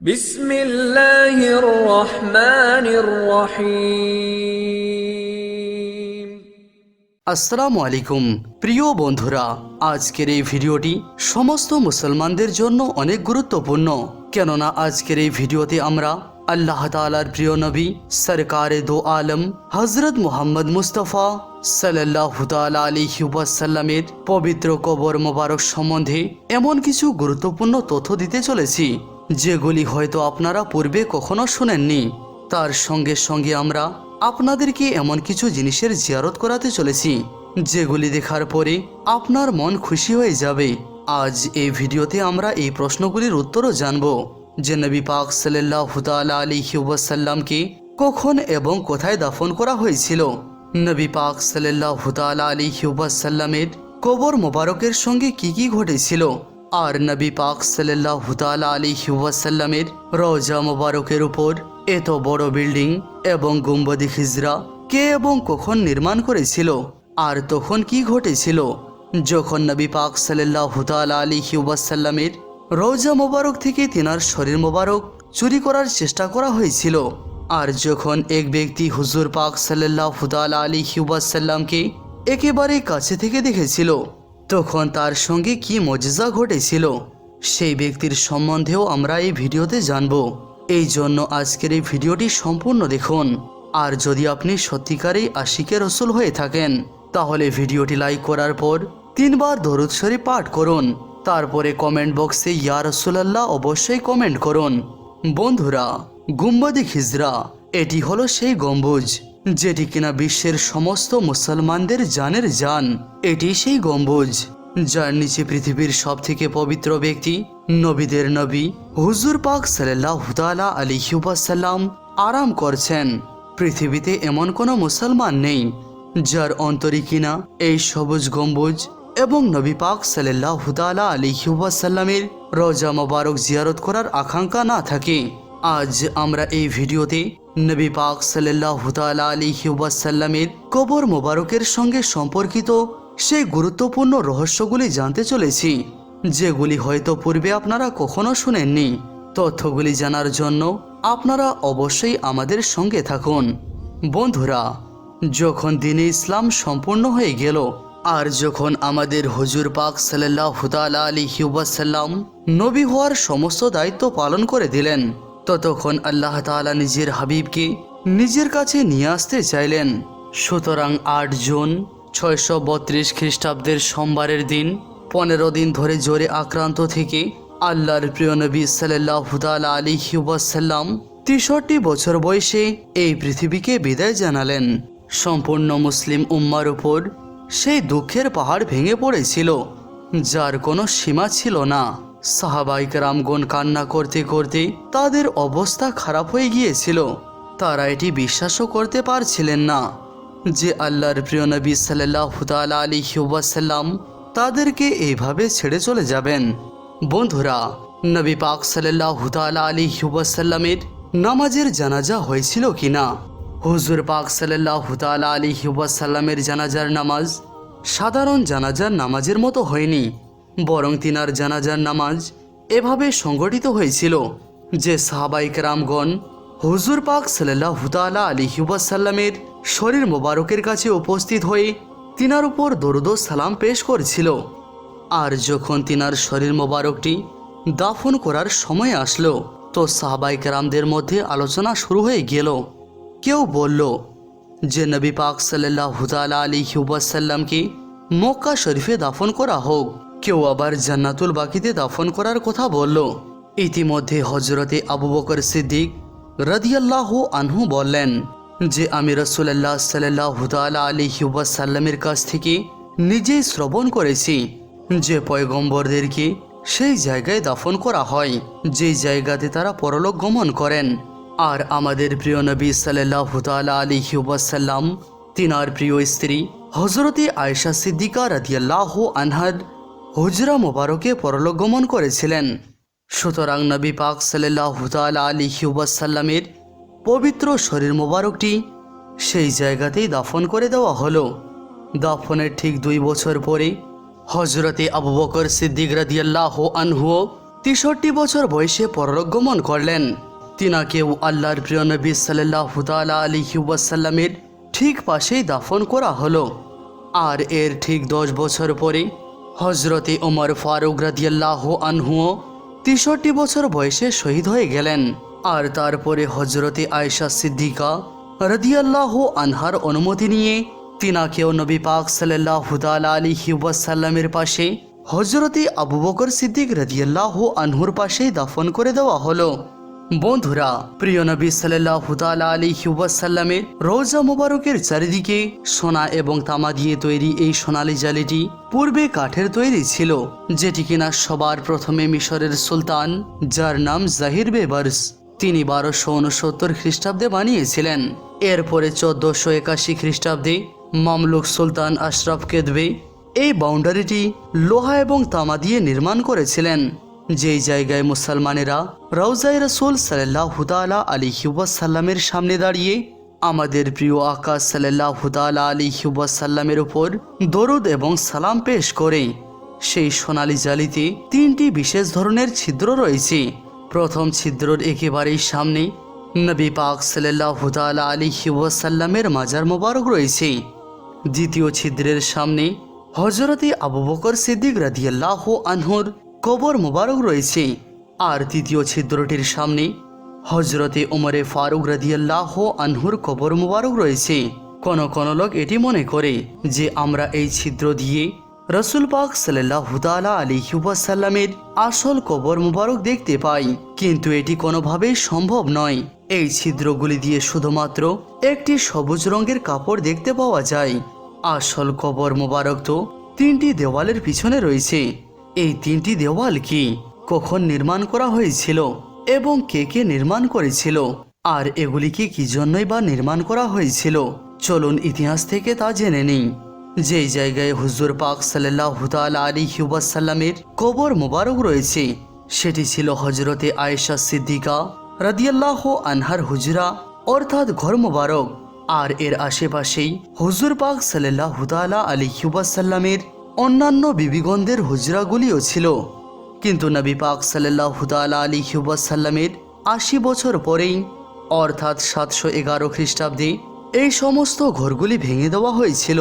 বিসমিল্লাহির রহমানির রহিম প্রিয় বন্ধুরা, আজকের এই ভিডিওটি সমস্ত মুসলমানদের জন্য অনেক গুরুত্বপূর্ণ। কেননা আজকের এই ভিডিওতে আমরা আল্লাহ তালার প্রিয় নবী, সরকার দো আলম হজরত মোহাম্মদ মুস্তফা সাল্লাহ তালা আলিহি ওয়াসাল্লামের পবিত্র কবর মোবারক সম্বন্ধে এমন কিছু গুরুত্বপূর্ণ তথ্য দিতে চলেছি। যেগুলি হয়তো আপনারা পূর্বে কখনো শুনেননি, তার সঙ্গে সঙ্গে আমরা আপনাদেরকে এমন কিছু জিনিসের জিয়ারত করাতে চলেছি যেগুলি দেখার পরে আপনার মন খুশি হয়ে যাবে। আজ এই ভিডিওতে আমরা এই প্রশ্নগুলির উত্তরও জানব, যে নবী পাক সাল্লাহ আলী ওয়াসাল্লামকে কখন এবং কোথায় দাফন করা হয়েছিল। নবী পাক সাল্লাহ আলী ওয়াসাল্লামের কবর মোবারকের সঙ্গে কি কি ঘটেছিল আর নবী পাক সাল্লাহ আলী ওয়াসাল্লামের রওজা মোবারকের উপর এত বড় বিল্ডিং এবং গুম্বদি খিজরা কে এবং কখন নির্মাণ করেছিল আর তখন কি ঘটেছিল, যখন নবী পাক সাল্লাহ আলী ওয়াসাল্লামের রওজা মোবারক থেকে তিনার শরীর মোবারক চুরি করার চেষ্টা করা হয়েছিল, আর যখন এক ব্যক্তি হুজুর পাক সাল্লাহ আলী ওয়াসাল্লামকে একেবারে কাছে থেকে দেখেছিল তখন তার সঙ্গে কি মজেজা ঘটেছিল? সেই ব্যক্তির সম্বন্ধেও আমরা এই ভিডিওতে জানব। এই জন্য আজকের এই ভিডিওটি সম্পূর্ণ দেখুন। আর যদি আপনি সত্যিকারেই আশিকে রসুল হয়ে থাকেন, তাহলে ভিডিওটি লাইক করার পর তিনবার দরুদ পাঠ করুন। তারপরে কমেন্ট বক্সে ইয়া রসুলাল্লাহ অবশ্যই কমেন্ট করুন। বন্ধুরা, গুম্বাদি খিজরা, এটি হলো সেই গম্বুজ। যেটি কিনা বিশ্বের সমস্ত মুসলমানদের জানের জান। এটি সেই গম্বুজ, যার নিচে পৃথিবীর সব থেকে পবিত্র ব্যক্তি, নবীদের নবী, হুজুর পাক সাল্লাহ আলী সাল্লাম আরাম করছেন। পৃথিবীতে এমন কোনো মুসলমান নেই, যার অন্তরে কিনা এই সবুজ গম্বুজ এবং নবী পাক সাল্লাহ আলী সাল্লামের রোজা মোবারক জিয়ারত করার আকাঙ্ক্ষা না থাকে। আজ আমরা এই ভিডিওতে নবী পাক সাল্লাহ আলী সাল্লামের কবর মোবারকের সঙ্গে সম্পর্কিত সেই গুরুত্বপূর্ণ রহস্যগুলি জানতে চলেছি, যেগুলি হয়তো পূর্বে আপনারা কখনো শুনেননি। তথ্যগুলি জানার জন্য আপনারা অবশ্যই আমাদের সঙ্গে থাকুন। বন্ধুরা, যখন দিনে ইসলাম সম্পূর্ণ হয়ে গেল, আর যখন আমাদের হুজুর পাক সাল্লাহ আলী হিউবাসাল্লাম নবী হওয়ার সমস্ত দায়িত্ব পালন করে দিলেন ততক্ষণ আল্লাহ তাআলা নিজের হাবিবকে নিজের কাছে নিয়ে আসতে চাইলেন। সুতরাং আট জুন ছয়শো বত্রিশ খ্রিস্টাব্দের সোমবারের দিন, পনেরো দিন ধরে জোরে আক্রান্ত থেকে আল্লাহর প্রিয় নবী সাল্লাহ আলী হিউবাসাল্লাম তেষট্টি বছর বয়সে এই পৃথিবীকে বিদায় জানালেন। সম্পূর্ণ মুসলিম উম্মার উপর সেই দুঃখের পাহাড় ভেঙে পড়েছিল, যার কোনো সীমা ছিল না। সাহাবাইক রামগণ কান্না করতে করতে তাদের অবস্থা খারাপ হয়ে গিয়েছিল। তারা এটি বিশ্বাসও করতে পারছিলেন না যে আল্লাহর প্রিয় নবী সাল্লাহ আলী ওয়াসাল্লাম তাদেরকে এইভাবে ছেড়ে চলে যাবেন। বন্ধুরা, নবী পাক সাল্লাহ আলী ওয়াসাল্লামের নামাজের জানাজা হয়েছিল কিনা? হুজুর পাক সাল্লাহ আলী ওয়াসাল্লামের জানাজার নামাজ সাধারণ জানাজার নামাজের মতো হয়নি। বরং তিনার জানাজার নামাজ এভাবে সংগঠিত হয়েছিল যে সাহাবাইক রামগণ হুজুর পাক সাল্লাহ হুতালা আলী হিবাসাল্লামের শরীর মোবারকের কাছে উপস্থিত হয়ে তিনার উপর দরুদ সালাম পেশ করছিল। আর যখন তিনার শরীর মোবারকটি দাফন করার সময় আসলো, তো সাহাবাইক রামদের মধ্যে আলোচনা শুরু হয়ে গেল। কেউ বলল, যে নবী পাক সাল্লাহ হুতালা আলী হিউবাসাল্লামকে মক্কা শরীফে দাফন করা হোক। কেউ আবার জান্নাতুল বাকিতে দাফন করার কথা বলল। ইতিমধ্যে হজরতে আবু বকর সিদ্দিক রাদিয়াল্লাহু আনহু বললেন যে, আমি রসুল্লাহ সাল্লাহ আলী হিউবাসাল্লামের কাছ থেকে নিজেই শ্রবণ করেছি যে, পয়গম্বরদেরকে সেই জায়গায় দাফন করা হয়, যেই জায়গাতে তারা পরলোক গমন করেন। আর আমাদের প্রিয় নবী সাল্লাহ তালা আলী ওয়াসাল্লাম, তিনার প্রিয় স্ত্রী হজরতে আয়সা সিদ্দিকা রাদিয়াল্লাহ আনহার হুজরা মোবারকে পরলোক গমন করেছিলেন। সুতরাং নবী পাক সাল্লাহ তালা আলী ওয়াসাল্লামের পবিত্র শরীর মোবারকটি সেই জায়গাতেই দাফন করে দেওয়া হলো। দাফনের ঠিক দুই বছর পরে হজরতে আবু বকর সিদ্দিক রাদিয়াল্লাহ আনহুও তেষট্টি বছর বয়সে পরলোকগমন করলেন। তিনাকেও আল্লাহর প্রিয় নবী সাল্লাহ তালা আলী ওয়াসাল্লামের ঠিক পাশেই দাফন করা হলো। আর এর ঠিক দশ বছর পরে হজরতে ওমর ফারুক রাদিয়াল্লাহ আনহুও তেষট্টি বছর বয়সে শহীদ হয়ে গেলেন। আর তারপরে হজরতে আয়েশা সিদ্দিকা রাদিয়াল্লাহ আনহার অনুমতি নিয়ে তিনাকেও নবী পাক সাল্লাহ তালা আলী ওয়াসাল্লামের পাশে হজরতে আবু বকর সিদ্দিক রাদিয়াল্লাহ আনহুর পাশেই দাফন করে দেওয়া হলো। বন্ধুরা, প্রিয় নবী সাল্লাহ তালা আলী ওয়াসাল্লামের রোজা মোবারকের চারিদিকে সোনা এবং তামা দিয়ে তৈরি এই সোনালি জালিটি পূর্বে কাঠের তৈরি ছিল, যেটি কিনা সবার প্রথমে মিশরের সুলতান, যার নাম জাহির বেবার্স, তিনি বারোশো উনসত্তর খ্রিস্টাব্দে বানিয়েছিলেন। এরপরে চোদ্দশো একাশি খ্রিস্টাব্দে মামলুক সুলতান আশরাফ কেদবে এই বাউন্ডারিটি লোহা এবং তামা দিয়ে নির্মাণ করেছিলেন। যেই জায়গায় মুসলমানেরা রওজাই রসুল সাল্লাহ হুদালা আলী সাল্লামের সামনে দাঁড়িয়ে আমাদের প্রিয় আকাশ সাল্লাহ হুদালা আলী সাল্লামের উপর দরুদ এবং সালাম পেশ করে। সেই সোনালি জালিতে তিনটি বিশেষ ধরনের ছিদ্র রয়েছে। প্রথম ছিদ্রর একেবারেই সামনে নবী পাক সাল্লাহ হুদালা আলী সাল্লামের মাজার মোবারক রয়েছে। দ্বিতীয় ছিদ্রের সামনে হজরতে আবু বকর সিদ্দিক রাদিয়াল্লাহ আনহুর কবর মোবারক রয়েছে। আর তৃতীয় ছিদ্রটির সামনে হজরতে উমরে ফারুক রাদিয়াল্লাহ আনহুর কবর মোবারক রয়েছে। কোন কোন লোক এটি মনে করে যে আমরা এই ছিদ্র দিয়ে রসুল পাক সাল্লাহ হুদালা আলী সাল্লামের আসল কবর মোবারক দেখতে পাই। কিন্তু এটি কোনোভাবেই সম্ভব নয়। এই ছিদ্রগুলি দিয়ে শুধুমাত্র একটি সবুজ রঙের কাপড় দেখতে পাওয়া যায়। আসল কবর মোবারক তো তিনটি দেওয়ালের পিছনে রয়েছে। এই তিনটি দেওয়াল কি কখন নির্মাণ করা হয়েছিল এবং কে কে নির্মাণ করেছিল? আর এগুলিকে কি জন্যই বা নির্মাণ করা হয়েছিল? চলুন ইতিহাস থেকে তা জেনে নিই। যেই জায়গায় হুজুর পাক সাল্লাহ আলী সাল্লামের কবর মোবারক রয়েছে, সেটি ছিল হজরতে আয়েশা সিদ্দিকা রাদিয়াল্লাহ আনহার হুজরা, অর্থাৎ ঘর মোবারক। আর এর আশেপাশেই হুজুর পাক সাল্লাহ হুদালা আলী সাল্লামের অন্যান্য বিবিগণদের হুজরাগুলিও ছিল। কিন্তু নবী পাক সাল্লাহ হুদালা আলী সাল্লামের আশি বছর পরেই, অর্থাৎ সাতশো এগারো খ্রিস্টাব্দে, এই সমস্ত ঘরগুলি ভেঙে দেওয়া হয়েছিল।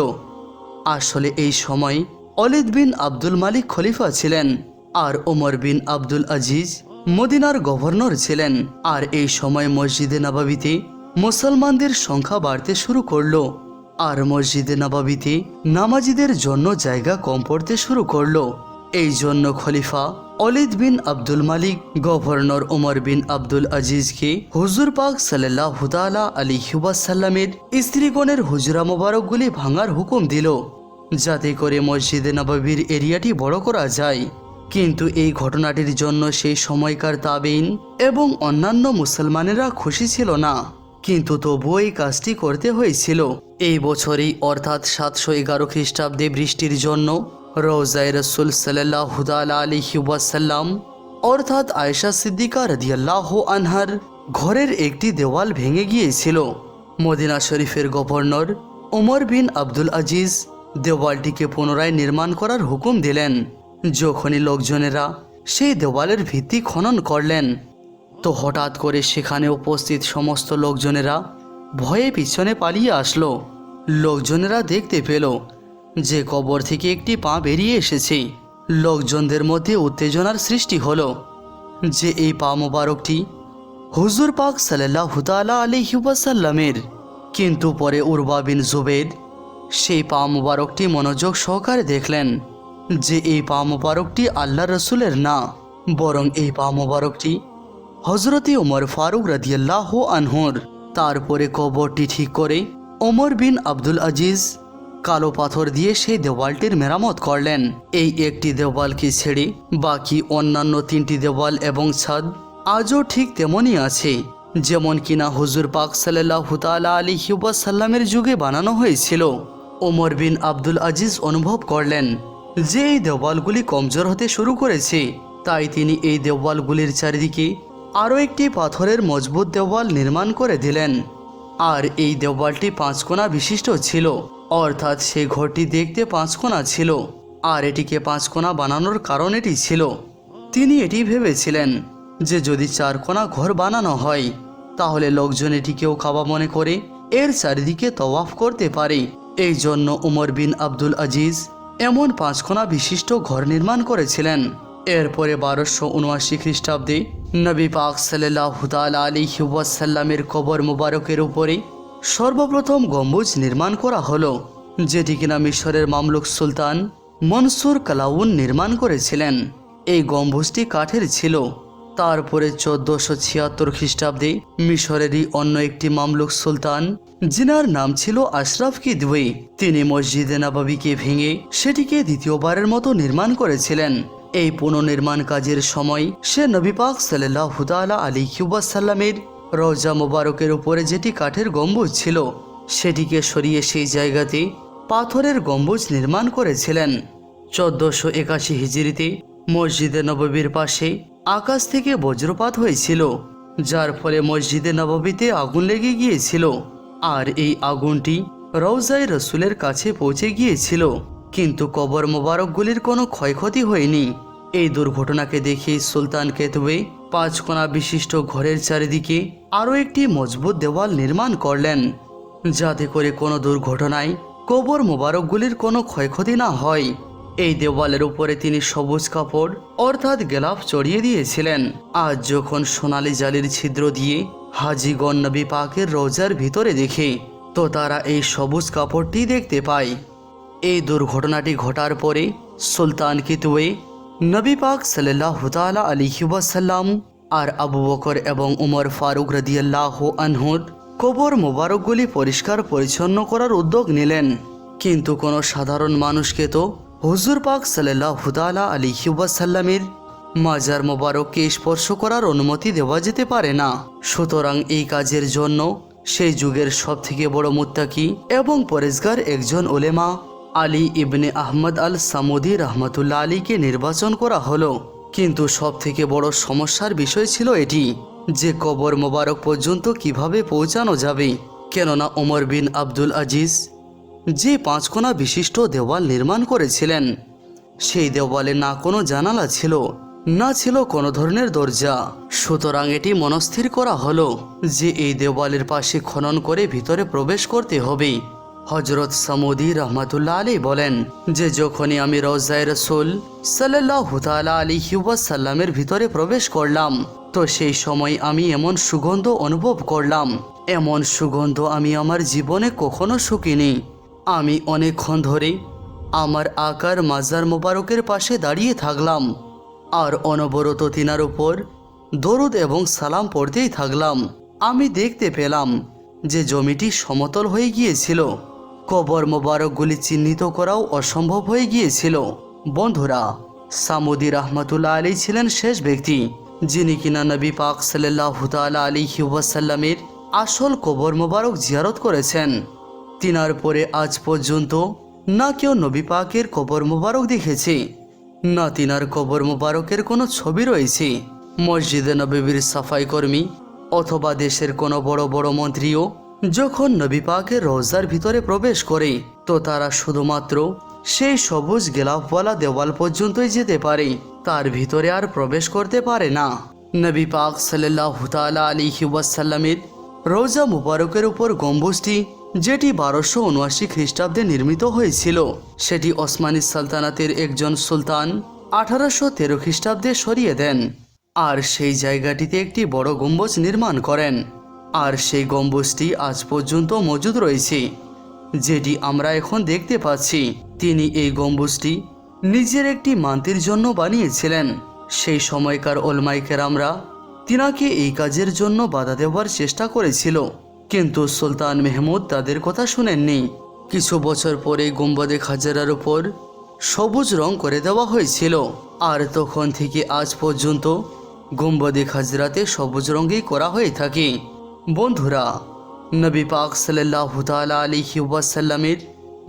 আসলে এই সময় অলিদ বিন আব্দুল মালিক খলিফা ছিলেন আর ওমর বিন আব্দুল আজিজ মদিনার গভর্নর ছিলেন। আর এই সময় মসজিদে নবাবিতে মুসলমানদের সংখ্যা বাড়তে শুরু করল। আর মসজিদে নবাবিতে নামাজিদের জন্য জায়গা কম পড়তে শুরু করল। এই জন্য খলিফা Walid bin Abdul Malik, governor Umar bin Abdul আজিজকে হুজুর পাক সাল্লাহ হুদালা আলী সাল্লামের স্ত্রীগণের হুজরা মোবারকগুলি ভাঙার হুকুম দিল, যাতে করে মসজিদে নবাবির এরিয়াটি বড় করা যায়। কিন্তু এই ঘটনাটির জন্য সেই সময়কার তাবিন এবং অন্যান্য মুসলমানেরা খুশি ছিল না। কিন্তু তবুও এই কাজটি করতে হয়েছিল। এই বছরই অর্থাৎ সাতশো এগারো খ্রিস্টাব্দে বৃষ্টির জন্য রোজাই রসুল সাল্লাহ হুদাল আলী ওয়াসাল্লাম, অর্থাৎ আয়েশা সিদ্দিকা রদিয়াল্লাহ আনহার, ঘরের একটি দেওয়াল ভেঙে গিয়েছিল। মদিনা শরীফের governor Umar bin Abdul Aziz দেওয়ালটিকে পুনরায় নির্মাণ করার হুকুম দিলেন। যখনই লোকজনেরা সেই দেওয়ালের ভিত্তি খনন করলেন তো হঠাৎ করে সেখানে উপস্থিত সমস্ত লোকজনেরা ভয়ে পিছনে পালিয়ে আসলো। লোকজনেরা দেখতে পেল যে কবর থেকে একটি পা বেরিয়ে এসেছে। লোকজনদের মধ্যে উত্তেজনার সৃষ্টি হলো যে এই পা মোবারকটি হুজুর পাক সাল্লাহ হুতালা আলিহাসাল্লামের কিন্তু পরে উরবা বিন জুবেদ সেই পা মোবারকটি মনোযোগ সহকারে দেখলেন যে এই পা মোবারকটি আল্লাহ রসুলের না, বরং এই পা মোবারকটি হজরতে ওমর ফারুক রাদিয়াল্লাহ আনহর। তারপরে কবরটি ঠিক করে ওমর বিন আব্দুল আজিজ কালো পাথর দিয়ে সেই দেওয়ালটির মেরামত করলেন। এই একটি দেওয়ালকে ছেড়ে বাকি অন্যান্য তিনটি দেওয়াল এবং ছাদ আজও ঠিক তেমনই আছে, যেমন কিনা হুজুর পাক সাল্লাহ তালা আলী সাল্লামের যুগে বানানো হয়েছিল। ওমর বিন আব্দুল আজিজ অনুভব করলেন যে এই দেওয়ালগুলি কমজোর হতে শুরু করেছে, তাই তিনি এই দেওয়ালগুলির চারিদিকে আরও একটি পাথরের মজবুত দেওয়াল নির্মাণ করে দিলেন। আর এই দেওয়ালটি পাঁচকোনা বিশিষ্ট ছিল। অর্থাৎ সেই ঘরটি দেখতে পাঁচকোনা ছিল। আর এটিকে পাঁচকোনা বানানোর কারণ এটি ছিল। তিনি এটি ভেবেছিলেন যে যদি চারকোনা ঘর বানানো হয়, তাহলে লোকজন এটিকেও খাওয়া মনে করে, এর চারিদিকে তওয়াফ করতে পারে। এই জন্য উমর বিন আব্দুল আজিজ এমন পাঁচকোনা বিশিষ্ট ঘর নির্মাণ করেছিলেন। এরপরে বারোশো উনআশি খ্রিস্টাব্দে নবী পাক সাল্লাহ আলী ওয়াসাল্লামের কবর মুবারকের উপরে সর্বপ্রথম গম্বুজ নির্মাণ করা হলো, যেটি কিনা মিশরের মামলুক সুলতান মনসুর কালাউন নির্মাণ করেছিলেন। এই গম্বুজটি কাঠের ছিল। তারপরে চোদ্দশো ছিয়াত্তর খ্রিস্টাব্দে মিশরেরই অন্য একটি মামলুক সুলতান জিনার নাম ছিল আশরাফ কি কিদওয়ে তিনি মসজিদে নবাবিকে ভেঙে সেটিকে দ্বিতীয়বারের মতো নির্মাণ করেছিলেন। এই পুনর্নির্মাণ কাজের সময় সে নবী পাক সাল্লাহ হুদালা আলী সাল্লামের রওজা মোবারকের উপরে যেটি কাঠের গম্বুজ ছিল, সেটিকে সরিয়ে সেই জায়গাতে পাথরের গম্বুজ নির্মাণ করেছিলেন। চোদ্দশো একাশি হিজড়িতে মসজিদে নববীর পাশে আকাশ থেকে বজ্রপাত হয়েছিল, যার ফলে মসজিদে নববীতে আগুন লেগে গিয়েছিল, আর এই আগুনটি রওজাই রসুলের কাছে পৌঁছে গিয়েছিল। কিন্তু কবর মোবারকগুলির কোনো ক্ষয়ক্ষতি হয়নি। এই দুর্ঘটনাকে দেখে সুলতান কেতবে পাঁচকোনা বিশিষ্ট ঘরের চারিদিকে আরও একটি মজবুত দেওয়াল নির্মাণ করলেন, যাতে করে কোনো দুর্ঘটনায় কবর মোবারকগুলির কোনো ক্ষয়ক্ষতি না হয়। এই দেওয়ালের উপরে তিনি সবুজ কাপড়, অর্থাৎ গেলাফ চড়িয়ে দিয়েছিলেন। আজ যখন সোনালি জালির ছিদ্র দিয়ে হাজিগণ নবী পাকের রোজার ভিতরে দেখে, তো তারা এই সবুজ কাপড়টি দেখতে পায়। এই দুর্ঘটনাটি ঘটার পরে সুলতান কিতুয়ে নবী পাক সাল্লাহ তালা আলিহাসাল্লাম আর আবু বকর এবং উমর ফারুক রদিয়াল্লাহ আনহুর কবর মোবারকগুলি পরিষ্কার পরিচ্ছন্ন করার উদ্যোগ নিলেন। কিন্তু কোনো সাধারণ মানুষকে তো হুজুর পাক সাল্লাহ আলী আলিহাসাল্লামের মাজার মোবারককে স্পর্শ করার অনুমতি দেওয়া যেতে পারে না। সুতরাং এই কাজের জন্য সেই যুগের সবথেকে বড় মুত্তাকি এবং পরেশগার একজন ওলেমা আলী ইবনে আহমদ আল সামুদি রহমতুল্লাহ আলীকে নির্বাচন করা হলো। কিন্তু সব থেকে বড় সমস্যার বিষয় ছিল এটি, যে কবর মোবারক পর্যন্ত কীভাবে পৌঁছানো যাবে। কেননা ওমর বিন আব্দুল আজিজ যে পাঁচকোনা বিশিষ্ট দেওয়াল নির্মাণ করেছিলেন, সেই দেওয়ালে না কোনো জানালা ছিল, না ছিল কোনো ধরনের দরজা। সুতরাং এটি মনস্থির করা হলো যে এই দেওয়ালের পাশে খনন করে ভিতরে প্রবেশ করতে হবে। হজরত সামুদি রহমাতুল্লাহ আলী বলেন যে যখনই আমি রোজায় রসুল সাল্লাহ তালা আলী সাল্লামের ভিতরে প্রবেশ করলাম, তো সেই সময় আমি এমন সুগন্ধ অনুভব করলাম। এমন সুগন্ধ আমি আমার জীবনে কখনো শুকিনি। আমি অনেকক্ষণ ধরে আমার আকার মাজার মোবারকের পাশে দাঁড়িয়ে থাকলাম আর অনবরত তিনার উপর দরুদ এবং সালাম পড়তেই থাকলাম। আমি দেখতে পেলাম যে জমিটি সমতল হয়ে গিয়েছিল। কবর মোবারকগুলি চিহ্নিত করাও অসম্ভব হয়ে গিয়েছিল। বন্ধুরা, সামুদি রহমতুল্লাহ আলী ছিলেন শেষ ব্যক্তি, যিনি কিনা নবী পাক সাল্লাহ আলী ওয়াসাল্লামের আসল কবর মোবারক জিয়ারত করেছেন। তিনার পরে আজ পর্যন্ত না কেউ নবী পাকের কবর মোবারক দেখেছে, না তিনার কবর মোবারকের কোনো ছবি রয়েছে। মসজিদে নবীর সাফাই কর্মী অথবা দেশের কোনো বড় বড় মন্ত্রীও যখন নবী পাকের রোজার ভিতরে প্রবেশ করে, তো তারা শুধুমাত্র সেই সবুজ গেলাফওয়ালা দেওয়াল পর্যন্তই যেতে পারে। তার ভিতরে আর প্রবেশ করতে পারে না। নবী পাক সাল্লাহ আলী ওয়াসাল্লামের রোজা মুবারকের উপর গম্বুজটি, যেটি বারোশো উনআশি খ্রিস্টাব্দে নির্মিত হয়েছিল, সেটি ওসমানী সালতানাতের একজন সুলতান আঠারোশো তেরো খ্রিস্টাব্দে সরিয়ে দেন। আর সেই জায়গাটিতে একটি বড় গম্বুজ নির্মাণ করেন। আর সেই গম্বুজটি আজ পর্যন্ত মজুদ রয়েছে। যেটি আমরা এখন দেখতে পাচ্ছি, তিনি এই গম্বুজটি নিজের একটি মান্তির জন্য বানিয়েছিলেন। সেই সময়কার ওলমাইকের আমরা তিনাকে এই কাজের জন্য বাধা দেওয়ার চেষ্টা করেছিল, কিন্তু সুলতান মেহমুদ তাদের কথা শুনেননি। কিছু বছর পরে গুম্বদে খাজারার উপর সবুজ রং করে দেওয়া হয়েছিল, আর তখন থেকে আজ পর্যন্ত গুম্বদে খাজরাতে সবুজ রঙেই করা হয়ে থাকে। বন্ধুরা, নবী পাক সাল্লাহ তালা আলী ওয়াসাল্লামের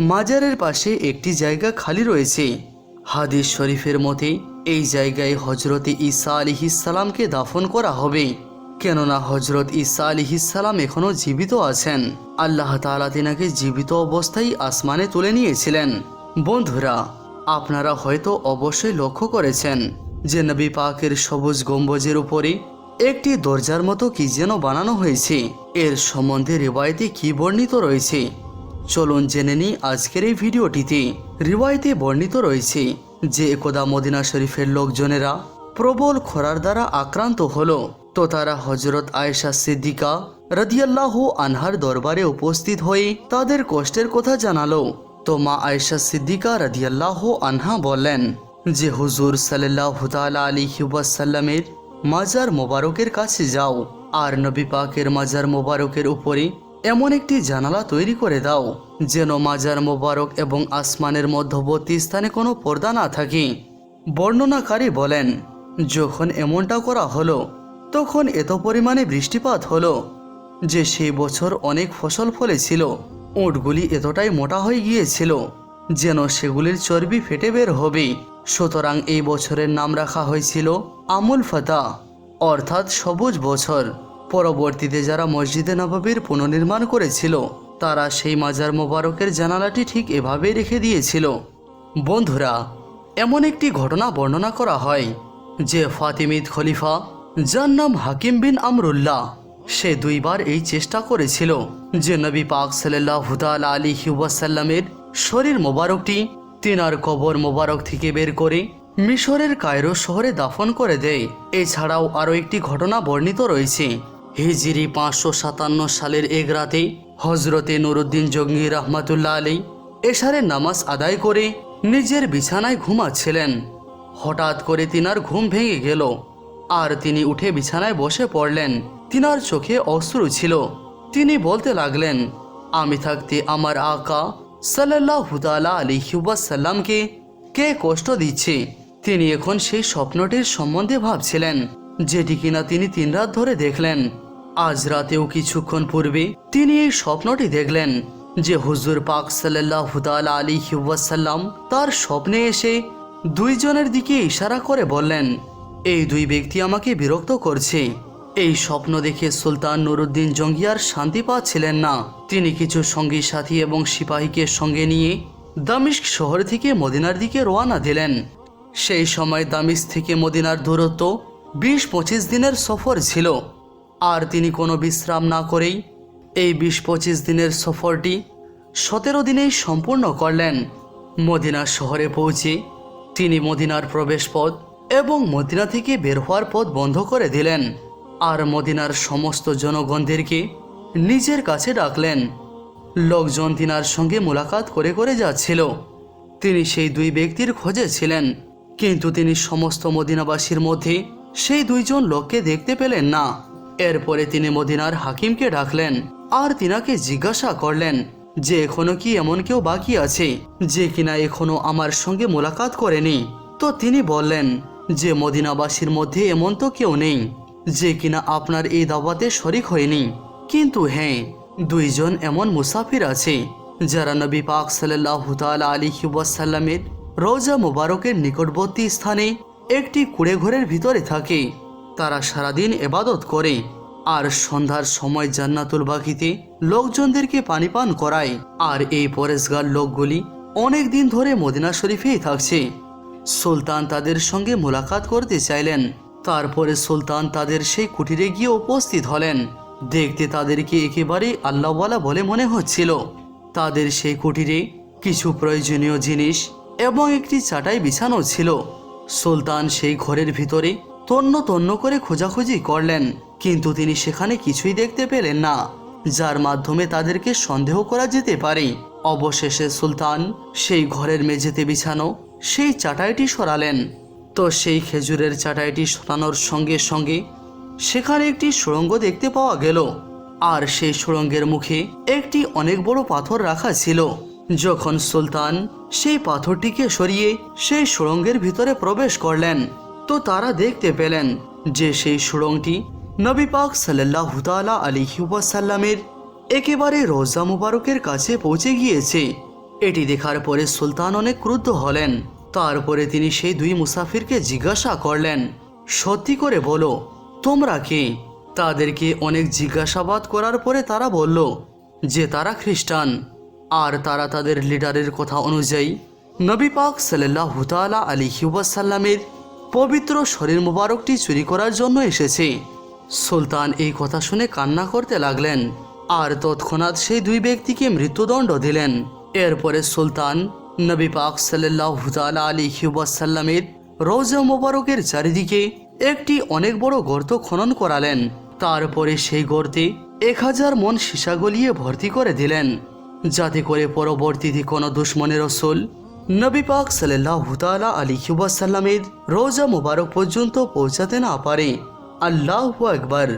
মাজারের পাশে একটি জায়গা খালি রয়েছে। হাদিস শরীফের মতে, এই জায়গায় হজরতে ঈসা আলিহিসাল্লামকে দাফন করা হবে। কেননা হজরত ঈসা আলিহিসাল্লাম এখনও জীবিত আছেন। আল্লাহ তালা তিনাকে জীবিত অবস্থায় আসমানে তুলে নিয়েছিলেন। বন্ধুরা, আপনারা হয়তো অবশ্যই লক্ষ্য করেছেন যে নবী পাকের সবুজ গম্বুজের উপরে একটি দরজার মতো কি যেন বানানো হয়েছে। এর সম্বন্ধে রেওয়ায়তে কি বর্ণিত রয়েছে? চলুন জেনে নিই আজকের এই ভিডিওটিতে। রিওয়ায়তে বর্ণিত রয়েছে যে একদা মদিনা শরীফের লোকজনেরা প্রবল খরার দ্বারা আক্রান্ত হলো। তো তারা হজরত আয়েশা সিদ্দিকা রদিয়াল্লাহ আনহার দরবারে উপস্থিত হয়ে তাদের কষ্টের কথা জানালো। তো মা আয়েশা সিদ্দিকা রদিয়াল্লাহ আনহা বললেন যে হুজুর সাল্লাহ আলী সাল্লামের মাজার মোবারকের কাছে যাও, আর নবী পাকের মাজার মোবারকের উপরে এমন একটি জানালা তৈরি করে দাও, যেন মাজার মোবারক এবং আসমানের মধ্যবর্তী স্থানে কোনো পর্দা না থাকে। বর্ণনাকারী বলেন, যখন এমনটা করা হলো, তখন এত পরিমাণে বৃষ্টিপাত হলো যে সেই বছর অনেক ফসল ফলেছিল, উঁটগুলি এতটাই মোটা হয়ে গিয়েছিল, যেন সেগুলির চর্বি ফেটে বের হবে সুতরাং এই বছরের নাম রাখা হয়েছিল আমুল ফাতা, অর্থাৎ সবুজ বছর। পরবর্তীতে যারা মসজিদে নবাবির পুনর্নির্মাণ করেছিল, তারা সেই মাজার মোবারকের জানালাটি ঠিক এভাবেই রেখে দিয়েছিল। বন্ধুরা, এমন একটি ঘটনা বর্ণনা করা হয়, যে ফাতিমিদ খলিফা, যার নাম হাকিম বিন আমরুল্লাহ, সে দুইবার এই চেষ্টা করেছিল যে নবী পাক সাল্লাহ হুদাল আলী হিউসাল্লামের শরীর মোবারকটি তিনার কবর মোবারক থেকে বের করে মিশরের কায়রো শহরে দাফন করে দেয়। এছাড়াও আরও একটি ঘটনা বর্ণিত রয়েছে। হিজিরি পাঁচশো সাতান্ন সালের এক রাতে হজরতে নুরুদ্দিন জঙ্গি রহমাতুল্লাহ আলী এশারের নামাজ আদায় করে নিজের বিছানায় ঘুমাচ্ছিলেন। হঠাৎ করে তিনার ঘুম ভেঙে গেল। আর তিনি উঠে বিছানায় বসে পড়লেন। তিনার চোখে অশ্রু ছিল। তিনি বলতে লাগলেন, আমি থাকতে আমার আকা সাল্লাহ হুদালা আলী সাল্লামকে কে কষ্ট দিচ্ছে? তিনি এখন সেই স্বপ্নটির সম্বন্ধে ভাবছিলেন, যেটি কিনা তিনি তিন রাত ধরে দেখলেন। আজ রাতেও কিছুক্ষণ পূর্বে তিনি এই স্বপ্নটি দেখলেন, যে হুজুর পাক সাল্লাহ হুদালা আলী তার স্বপ্নে এসে দুইজনের দিকে ইশারা করে বললেন, এই দুই ব্যক্তি আমাকে বিরক্ত করছে। এই স্বপ্ন দেখে সুলতান নুরুদ্দিন জঙ্গিয়ার শান্তি পাচ্ছিলেন না। তিনি কিছু সঙ্গী সাথী এবং সিপাহীকে সঙ্গে নিয়ে দামিস্ক শহর থেকে মদিনার দিকে রওনা দিলেন। সেই সময় দামিস থেকে মদিনার দূরত্ব বিশ পঁচিশ দিনের সফর ছিল। আর তিনি কোনো বিশ্রাম না করেই এই বিশ পঁচিশ দিনের সফরটি সতেরো দিনেই সম্পূর্ণ করলেন। মদিনা শহরে পৌঁছে তিনি মদিনার প্রবেশপথ এবং মদিনা থেকে বের হওয়ার পথ বন্ধ করে দিলেন। আর মদিনার সমস্ত জনগণদেরকে নিজের কাছে ডাকলেন। লোকজন তিনার সঙ্গে মোলাকাত করে করে যাচ্ছিল। তিনি সেই দুই ব্যক্তির খোঁজে ছিলেন, কিন্তু তিনি সমস্ত মদিনাবাসীর মধ্যে সেই দুইজন লোককে দেখতে পেলেন না। এরপরে তিনি মদিনার হাকিমকে ডাকলেন আর তিনাকে জিজ্ঞাসা করলেন যে, এখনও কি এমন কেউ বাকি আছে যে কিনা এখনও আমার সঙ্গে মোলাকাত করেনি? তো তিনি বললেন যে, মদিনাবাসীর মধ্যে এমন তো কেউ নেই। যে কিনা আপনার এই দাওয়াতে শরিক হয়নি। কিন্তু হ্যাঁ দুইজন এমন মুসাফির আছে, যারা নবী পাক সাল্লাহ তাল আলী সাল্লামের রোজা মুবারকের নিকটবর্তী স্থানে একটি কুড়ে ঘরের ভিতরে থাকে। তারা সারাদিন এবাদত করে আর সন্ধ্যার সময় জান্নাতুল বাকিতে লোকজনদেরকে পানি পান করায়। আর এই পরেশগার লোকগুলি অনেক দিন ধরে মদিনা শরীফেই থাকছে। সুলতান তাদের সঙ্গে মোলাকাত করতে চাইলেন। তারপরে সুলতান তাদের সেই কুটিরে গিয়ে উপস্থিত হলেন। দেখতে তাদেরকে একেবারেই আল্লাহওয়ালা বলে মনে হচ্ছিল। তাদের সেই কুটিরে কিছু প্রয়োজনীয় জিনিস এবং একটি চাটাই বিছানো ছিল। সুলতান সেই ঘরের ভিতরে তন্ন তন্ন করে খোঁজাখুঁজি করলেন, কিন্তু তিনি সেখানে কিছুই দেখতে পেলেন না, যার মাধ্যমে তাদেরকে সন্দেহ করা যেতে পারে। অবশেষে সুলতান সেই ঘরের মেঝেতে বিছানো সেই চাটাইটি সরালেন। তো সেই খেজুরের চাটাইটি সরানোর সঙ্গে সঙ্গে সেখানে একটি সুড়ঙ্গ দেখতে পাওয়া গেল। আর সেই সুড়ঙ্গের মুখে একটি অনেক বড় পাথর রাখা ছিল। যখন সুলতান সেই পাথরটিকে সরিয়ে সেই সুড়ঙ্গের ভিতরে প্রবেশ করলেন, তো তারা দেখতে পেলেন যে সেই সুড়ঙ্গটি নবী পাক সাল্লাহ তালা আলী সাল্লামের একেবারে রোজা মুবারকের কাছে পৌঁছে গিয়েছে। এটি দেখার পরে সুলতান অনেক ক্রুদ্ধ হলেন। তারপরে তিনি সেই দুই মুসাফিরকে জিজ্ঞাসা করলেন, সত্যি করে বলো, তোমরা কে? তাদেরকে অনেক জিজ্ঞাসাবাদ করার পরে তারা বলল, যে তারা খ্রিস্টান। আর তারা তাদের লিডারের কথা অনুযায়ী, নবী পাক সাল্লাহ তালা আলী সাল্লামের পবিত্র শরীর মোবারকটি চুরি করার জন্য এসেছে। সুলতান এই কথা শুনে কান্না করতে লাগলেন, আর তৎক্ষণাৎ সেই দুই ব্যক্তিকে মৃত্যুদণ্ড দিলেন। এরপরে সুলতান নবী পাক সাল্লাহ আলী রোজা মোবারকের চারিদিকে একটি অনেক বড় গর্ত খনন করালেন। তারপরে সেই গর্তে এক হাজার মন সীসা গলিয়ে ভর্তি করে দিলেন। যাতে করে পরবর্তীতে কোনো দুশ্মনের রসুল নবী পাক সাল্লাহ তালা আলী ওয়াসাল্লামের রোজা মোবারক পর্যন্ত পৌঁছাতে না পারে। আল্লাহ একবার